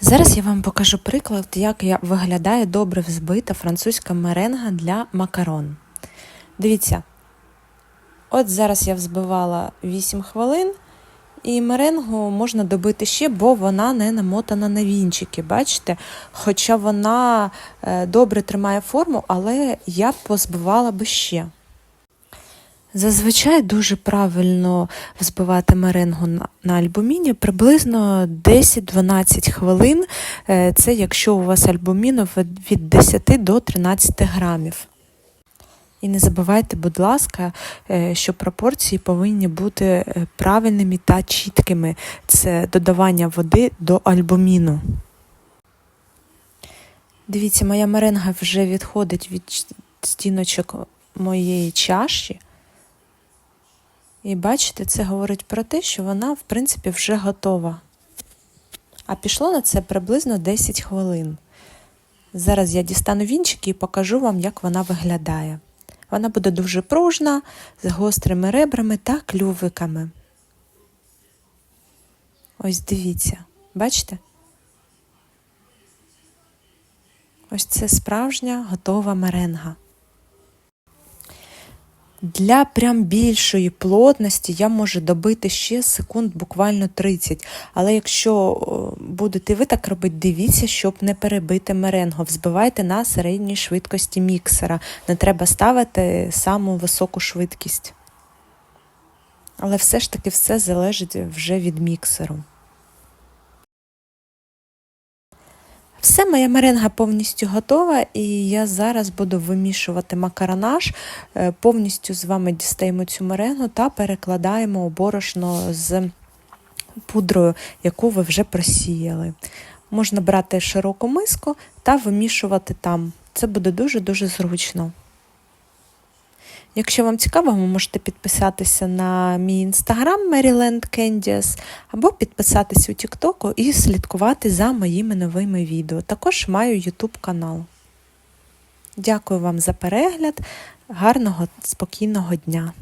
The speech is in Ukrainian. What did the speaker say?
Зараз я вам покажу приклад, як виглядає добре взбита французька меренга для макарон. Дивіться, от зараз я взбивала 8 хвилин, і меренгу можна добити ще, бо вона не намотана на вінчики. Бачите? Хоча вона е, добре тримає форму, але я б позбивала би ще. Зазвичай дуже правильно взбивати меренгу на, альбуміні приблизно 10-12 хвилин. Е, Це якщо у вас альбуміну від- від 10 до 13 грамів. І не забувайте, будь ласка, е, що пропорції повинні бути е, правильними та чіткими. Це додавання води до альбуміну. Дивіться, моя меренга вже відходить від стіночок моєї чаші. І бачите, це говорить про те, що вона, в принципі, вже готова. А пішло на це приблизно 10 хвилин. Зараз я дістану вінчики і покажу вам, як вона виглядає. Вона буде дуже пружна, з гострими ребрами та клювиками. Ось дивіться, бачите? Ось це справжня готова меренга. Для прям більшої плотності я можу добити ще секунд буквально 30. Але якщо будете ви так робити, дивіться, щоб не перебити меренгу. Взбивайте на середній швидкості міксера. Не треба ставити саму високу швидкість. Але все ж таки все залежить вже від міксеру. Все, моя меренга повністю готова, і я зараз буду вимішувати макаронаж. Е, Повністю з вами дістаємо цю меренгу та перекладаємо у борошно з пудрою, яку ви вже просіяли. Можна брати широку миску та вимішувати там. Це буде дуже-дуже зручно. Якщо вам цікаво, ви можете підписатися на мій інстаграм Maryland Candies або підписатися у Тіктоку і слідкувати за моїми новими відео. Також маю YouTube канал. Дякую вам за перегляд. Гарного, спокійного дня!